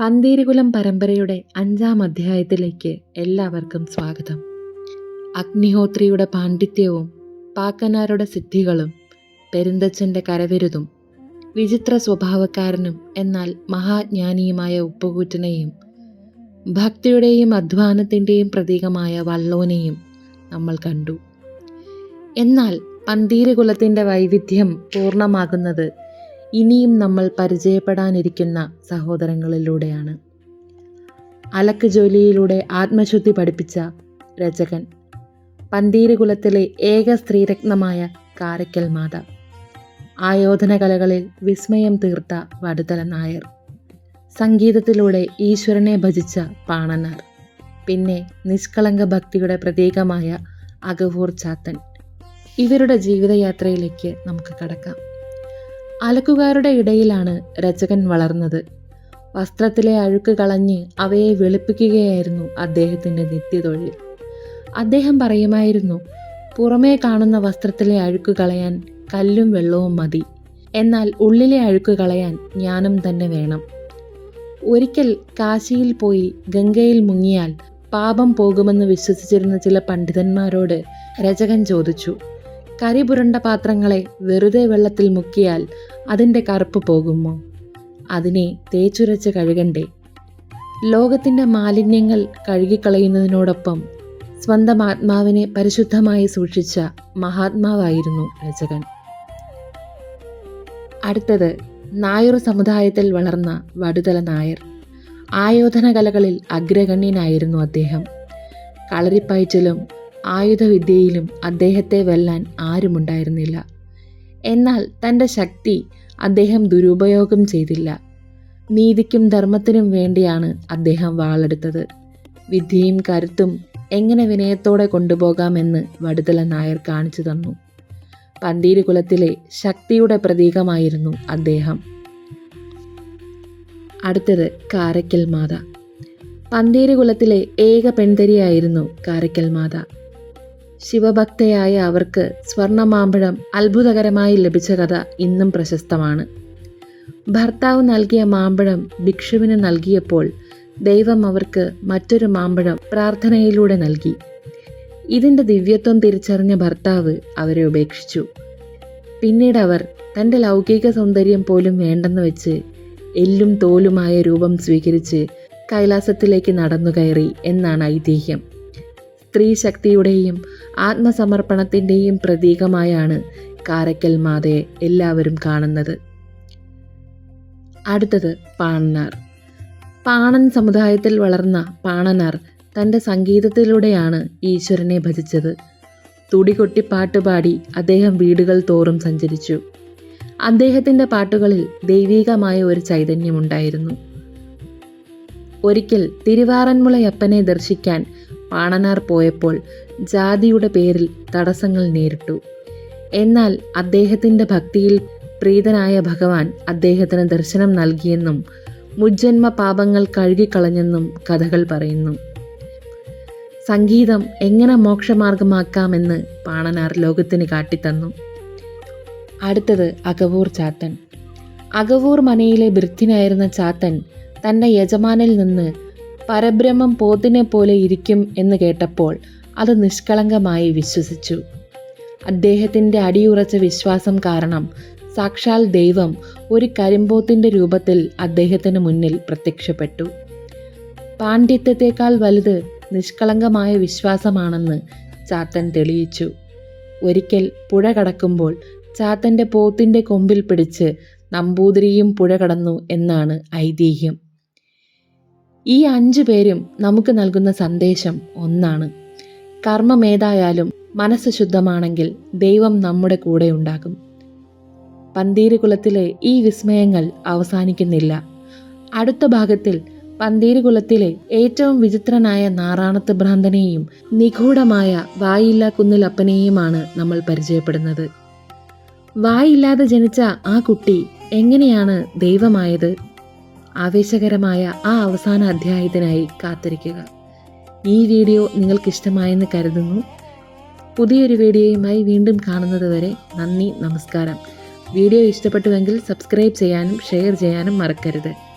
പന്തീരുകുലം പരമ്പരയുടെ അഞ്ചാം അധ്യായത്തിലേക്ക് എല്ലാവർക്കും സ്വാഗതം. അഗ്നിഹോത്രിയുടെ പാണ്ഡിത്യവും പാക്കനാരുടെ സിദ്ധികളും പെരുന്തച്ഛന്റെ കരവിരുതും വിചിത്ര സ്വഭാവക്കാരനും എന്നാൽ മഹാജ്ഞാനിയുമായ ഉപ്പുകൂറ്റനെയും ഭക്തിയുടെയും അധ്വാനത്തിന്റെയും പ്രതീകമായ വള്ളോനെയും നമ്മൾ കണ്ടു. എന്നാൽ പന്തീരുകുലത്തിന്റെ വൈവിധ്യം പൂർണമാകുന്നത് ഇനിയും നമ്മൾ പരിചയപ്പെടാനിരിക്കുന്ന സഹോദരങ്ങളിലൂടെയാണ്. അലക്ക് ജോലിയിലൂടെ ആത്മശുദ്ധി പഠിപ്പിച്ച രചകൻ പന്തീരുകുലത്തിലെ ഏക സ്ത്രീരത്നമായ കാരയ്ക്കൽ മാത ആയോധന കലകളിൽ വിസ്മയം തീർത്ത വടുതല നായർ സംഗീതത്തിലൂടെ ഈശ്വരനെ ഭജിച്ച പാണനാർ പിന്നെ നിഷ്കളങ്ക ഭക്തിയുടെ പ്രതീകമായ അകവൂർ ചാത്തൻ. ഇവരുടെ ജീവിതയാത്രയിലേക്ക് നമുക്ക് കടക്കാം. അലക്കുകാരുടെ ഇടയിലാണ് രചകൻ വളർന്നത്. വസ്ത്രത്തിലെ അഴുക്ക് കളഞ്ഞ് അവയെ വെളുപ്പിക്കുകയായിരുന്നു അദ്ദേഹത്തിന്റെ നിത്യതൊഴിൽ. അദ്ദേഹം പറയുമായിരുന്നു പുറമേ കാണുന്ന വസ്ത്രത്തിലെ അഴുക്ക് കളയാൻ കല്ലും വെള്ളവും മതി. എന്നാൽ ഉള്ളിലെ അഴുക്ക് കളയാൻ ജ്ഞാനം തന്നെ വേണം. ഒരിക്കൽ കാശിയിൽ പോയി ഗംഗയിൽ മുങ്ങിയാൽ പാപം പോകുമെന്ന് വിശ്വസിച്ചിരുന്ന ചില പണ്ഡിതന്മാരോട് രചകൻ ചോദിച്ചു കരി പുരണ്ട പാത്രങ്ങളെ വെറുതെ വെള്ളത്തിൽ മുക്കിയാൽ അതിന്റെ കറുപ്പ് പോകുമോ? അതിനെ തേച്ചുരച്ച് കഴുകണ്ടേ. ലോകത്തിന്റെ മാലിന്യങ്ങൾ കഴുകിക്കളയുന്നതിനോടൊപ്പം സ്വന്തം ആത്മാവിനെ പരിശുദ്ധമായി സൂക്ഷിച്ച മഹാത്മാവായിരുന്നു രചകൻ. അടുത്തത് നായർ സമുദായത്തിൽ വളർന്ന വടുതല നായർ. ആയോധന കലകളിൽ അഗ്രഗണ്യനായിരുന്നു അദ്ദേഹം. കളരിപ്പയറ്റിലും ആയുധവിദ്യയിലും അദ്ദേഹത്തെ വെല്ലാൻ ആരുമുണ്ടായിരുന്നില്ല. എന്നാൽ തന്റെ ശക്തി അദ്ദേഹം ദുരുപയോഗം ചെയ്തില്ല. നീതിക്കും ധർമ്മത്തിനും വേണ്ടിയാണ് അദ്ദേഹം വാളെടുത്തത്. വിദ്യയും കരുത്തും എങ്ങനെ വിനയത്തോടെ കൊണ്ടുപോകാമെന്ന് വടുതല നായർ കാണിച്ചു തന്നു. പന്തീര് കുലത്തിലെ ശക്തിയുടെ പ്രതീകമായിരുന്നു അദ്ദേഹം. അടുത്തത് കാരക്കൽ മാത. പന്തീര് കുലത്തിലെ ഏക പെൺതരിയായിരുന്നു കാരക്കൽ മാത. ശിവഭക്തയായ അവർക്ക് സ്വർണമാമ്പഴം അത്ഭുതകരമായി ലഭിച്ച കഥ ഇന്നും പ്രശസ്തമാണ്. ഭർത്താവ് നൽകിയ മാമ്പഴം ഭിക്ഷുവിന് നൽകിയപ്പോൾ ദൈവം അവർക്ക് മറ്റൊരു മാമ്പഴം പ്രാർത്ഥനയിലൂടെ നൽകി. ഇതിന്റെ ദിവ്യത്വം തിരിച്ചറിഞ്ഞ ഭർത്താവ് അവരെ ഉപേക്ഷിച്ചു. പിന്നീട് അവർ തന്റെ ലൗകിക സൗന്ദര്യം പോലും വേണ്ടെന്ന് വെച്ച് എല്ലും തോലുമായ രൂപം സ്വീകരിച്ച് കൈലാസത്തിലേക്ക് നടന്നു കയറി എന്നാണ് ഐതിഹ്യം. സ്ത്രീ ശക്തിയുടെയും ആത്മസമർപ്പണത്തിന്റെയും പ്രതീകമായാണ് കാരക്കൽ മാതയെ എല്ലാവരും കാണുന്നത്. അടുത്തത് പാണനാർ. പാണൻ സമുദായത്തിൽ വളർന്ന പാണനാർ തന്റെ സംഗീതത്തിലൂടെയാണ് ഈശ്വരനെ ഭജിച്ചത്. തുടികൊട്ടി പാട്ടുപാടി അദ്ദേഹം വീടുകൾ തോറും സഞ്ചരിച്ചു. അദ്ദേഹത്തിന്റെ പാട്ടുകളിൽ ദൈവീകമായ ഒരു ചൈതന്യമുണ്ടായിരുന്നു. ഒരിക്കൽ തിരുവാറന്മുളയപ്പനെ ദർശിക്കാൻ പാണനാർ പോയപ്പോൾ ജാതിയുടെ പേരിൽ തടസ്സങ്ങൾ നേരിട്ടു. എന്നാൽ അദ്ദേഹത്തിന്റെ ഭക്തിയിൽ പ്രീതനായ ഭഗവാൻ അദ്ദേഹത്തിന് ദർശനം നൽകിയെന്നും മുജ്ജന്മ പാപങ്ങൾ കഴുകിക്കളഞ്ഞെന്നും കഥകൾ പറയുന്നു. സംഗീതം എങ്ങനെ മോക്ഷമാർഗമാക്കാമെന്ന് പാണനാർ ലോകത്തിന് കാട്ടിത്തന്നു. അടുത്തത് അകവൂർ ചാത്തൻ. അകവൂർ മനയിലെ വൃത്തിനായിരുന്ന ചാത്തൻ തന്റെ യജമാനിൽ നിന്ന് പരബ്രഹ്മം പോത്തിനെ പോലെ ഇരിക്കും എന്ന് കേട്ടപ്പോൾ അത് നിഷ്കളങ്കമായി വിശ്വസിച്ചു. അദ്ദേഹത്തിന്റെ അടിയുറച്ച വിശ്വാസം കാരണം സാക്ഷാൽ ദൈവം ഒരു കരിമ്പോത്തിന്റെ രൂപത്തിൽ അദ്ദേഹത്തിന് മുന്നിൽ പ്രത്യക്ഷപ്പെട്ടു. പാണ്ഡിത്യത്തെക്കാൾ വലുത് നിഷ്കളങ്കമായ വിശ്വാസമാണെന്ന് ചാത്തൻ തെളിയിച്ചു. ഒരിക്കൽ പുഴ കടക്കുമ്പോൾ ചാത്തന്റെ പോത്തിന്റെ കൊമ്പിൽ പിടിച്ച് നമ്പൂതിരിയും പുഴ കടന്നു എന്നാണ് ഐതിഹ്യം. ഈ അഞ്ചു പേരും നമുക്ക് നൽകുന്ന സന്ദേശം ഒന്നാണ്. കർമ്മമേതായാലും മനസ്സ് ശുദ്ധമാണെങ്കിൽ ദൈവം നമ്മുടെ കൂടെ ഉണ്ടാകും. പന്തീരുകുലത്തിലെ ഈ വിസ്മയങ്ങൾ അവസാനിക്കുന്നില്ല. അടുത്ത ഭാഗത്തിൽ പന്തീരുകുലത്തിലെ ഏറ്റവും വിചിത്രനായ നാറാണത്ത് ഭ്രാന്തനെയും നിഗൂഢമായ വായില്ല കുന്നിലപ്പനെയുമാണ് നമ്മൾ പരിചയപ്പെടുന്നത്. വായില്ലാതെ ജനിച്ച ആ കുട്ടി എങ്ങനെയാണ് ദൈവമായത്? ആവേശകരമായ ആ അവസാന അധ്യായത്തിനായി കാത്തിരിക്കുക. ഈ വീഡിയോ നിങ്ങൾക്കിഷ്ടമായെന്ന് കരുതുന്നു. പുതിയൊരു വീഡിയോയുമായി വീണ്ടും കാണുന്നത് വരെ നന്ദി നമസ്കാരം. വീഡിയോ ഇഷ്ടപ്പെട്ടുവെങ്കിൽ സബ്സ്ക്രൈബ് ചെയ്യാനും ഷെയർ ചെയ്യാനും മറക്കരുത്.